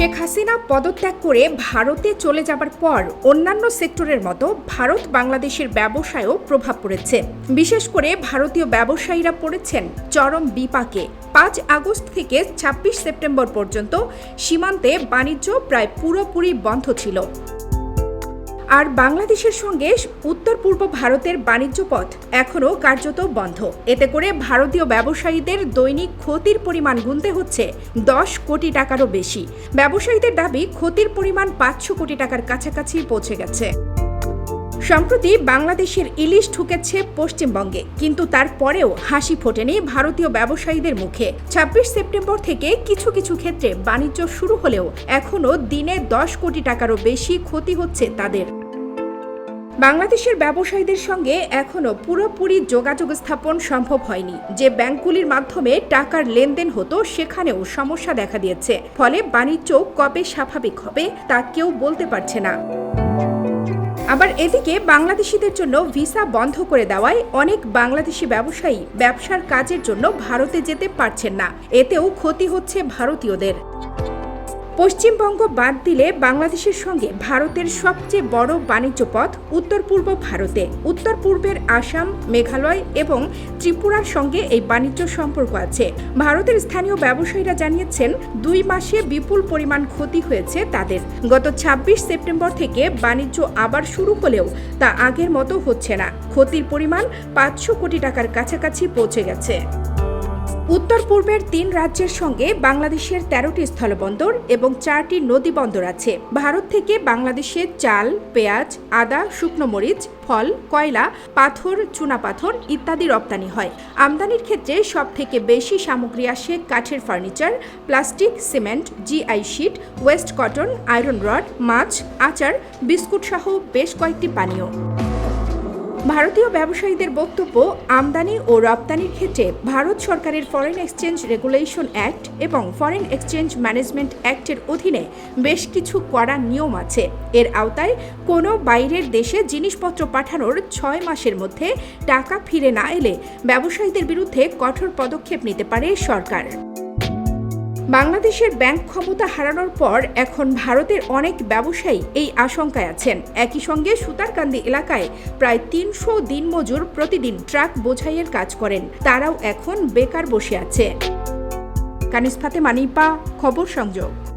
শেখ হাসিনা পদত্যাগ করে ভারতে চলে যাবার পর অন্যান্য সেক্টরের মতো ভারত বাংলাদেশের ব্যবসায়ও প্রভাব পড়েছে। বিশেষ করে ভারতীয় ব্যবসায়ীরা পড়েছেন চরম বিপাকে। পাঁচ আগস্ট থেকে ছাব্বিশ সেপ্টেম্বর পর্যন্ত সীমান্তে বাণিজ্য প্রায় পুরোপুরি বন্ধ ছিল। আর বাংলাদেশের সঙ্গে উত্তর পূর্ব ভারতের বাণিজ্য পথ এখনও কার্যত বন্ধ। এতে করে ভারতীয় ব্যবসায়ীদের দৈনিক ক্ষতির পরিমাণ গুনতে হচ্ছে দশ কোটি টাকারও বেশি। ব্যবসায়ীদের দাবি, ক্ষতির পরিমাণ পাঁচশো কোটি টাকার কাছাকাছি পৌঁছে গেছে। সম্প্রতি বাংলাদেশের ইলিশ ঢুকেছে পশ্চিমবঙ্গে, কিন্তু তারপরেও হাসি ফোটেনি ভারতীয় ব্যবসায়ীদের মুখে। ছাব্বিশ সেপ্টেম্বর থেকে কিছু কিছু ক্ষেত্রে বাণিজ্য শুরু হলেও এখনও দিনে দশ কোটি টাকারও বেশি ক্ষতি হচ্ছে তাদের। বাংলাদেশের ব্যবসায়ীদের সঙ্গে এখনও পুরোপুরি যোগাযোগ স্থাপন সম্ভব হয়নি। যে ব্যাংকগুলির মাধ্যমে টাকার লেনদেন হতো, সেখানেও সমস্যা দেখা দিয়েছে। ফলে বাণিজ্য কবে স্বাভাবিক হবে, তা কেউ বলতে পারছে না। আবার এদিকে বাংলাদেশিদের জন্য ভিসা বন্ধ করে দেওয়ায় অনেক বাংলাদেশি ব্যবসায়ী ব্যবসার কাজের জন্য ভারতে যেতে পারছেন না। এতেও ক্ষতি হচ্ছে ভারতীয়দের। পশ্চিমবঙ্গ বাদ দিলে বাংলাদেশের সঙ্গে ভারতের সবচেয়ে বড় বাণিজ্য পথ উত্তর পূর্ব ভারতে। উত্তর পূর্বের আসাম, মেঘালয় এবং ত্রিপুরার সঙ্গে এই বাণিজ্য সম্পর্ক আছে। ভারতের স্থানীয় ব্যবসায়ীরা জানিয়েছেন, দুই মাসে বিপুল পরিমাণ ক্ষতি হয়েছে তাদের। গত ২৬ সেপ্টেম্বর থেকে বাণিজ্য আবার শুরু হলেও তা আগের মতো হচ্ছে না। ক্ষতির পরিমাণ পাঁচশো কোটি টাকার কাছাকাছি পৌঁছে গেছে। উত্তর পূর্বের তিন রাজ্যের সঙ্গে বাংলাদেশের তেরোটি স্থলবন্দর এবং চারটি নদী বন্দর আছে। ভারত থেকে বাংলাদেশে চাল, পেঁয়াজ, আদা, শুকনো মরিচ, ফল, কয়লা, পাথর চুনাপাথর ইত্যাদি রপ্তানি হয়। আমদানির ক্ষেত্রে সব থেকে বেশি সামগ্রী আসে কাঠের furniture, plastic, cement, GI sheet, waste cotton, iron rod, মাছ, আচার বিস্কুট সহ বেশ কয়েকটি পানীয়। ভারতীয় ব্যবসায়ীদের বক্তব্য, আমদানি ও রপ্তানির ক্ষেত্রে ভারত সরকারের ফরেন এক্সচেঞ্জ রেগুলেশন অ্যাক্ট এবং ফরেন এক্সচেঞ্জ ম্যানেজমেন্ট অ্যাক্টের অধীনে বেশ কিছু কড়া নিয়ম আছে। এর আওতায় কোনো বাইরের দেশে জিনিসপত্র পাঠানোর ছয় মাসের মধ্যে টাকা ফিরে না এলে ব্যবসায়ীদের বিরুদ্ধে কঠোর পদক্ষেপ নিতে পারে সরকার। বাংলাদেশের ব্যাংক ক্ষমতা হারানোর পর এখন ভারতের অনেক ব্যবসায়ী এই আশঙ্কায় আছেন। একই সঙ্গে সুতারকান্দি এলাকায় প্রায় তিনশো দিন মজুর প্রতিদিন ট্রাক বোঝাইয়ের কাজ করেন। তারাও এখন বেকার বসে আছে। কানিস ফাতে মানিপা খবর সংযোগ।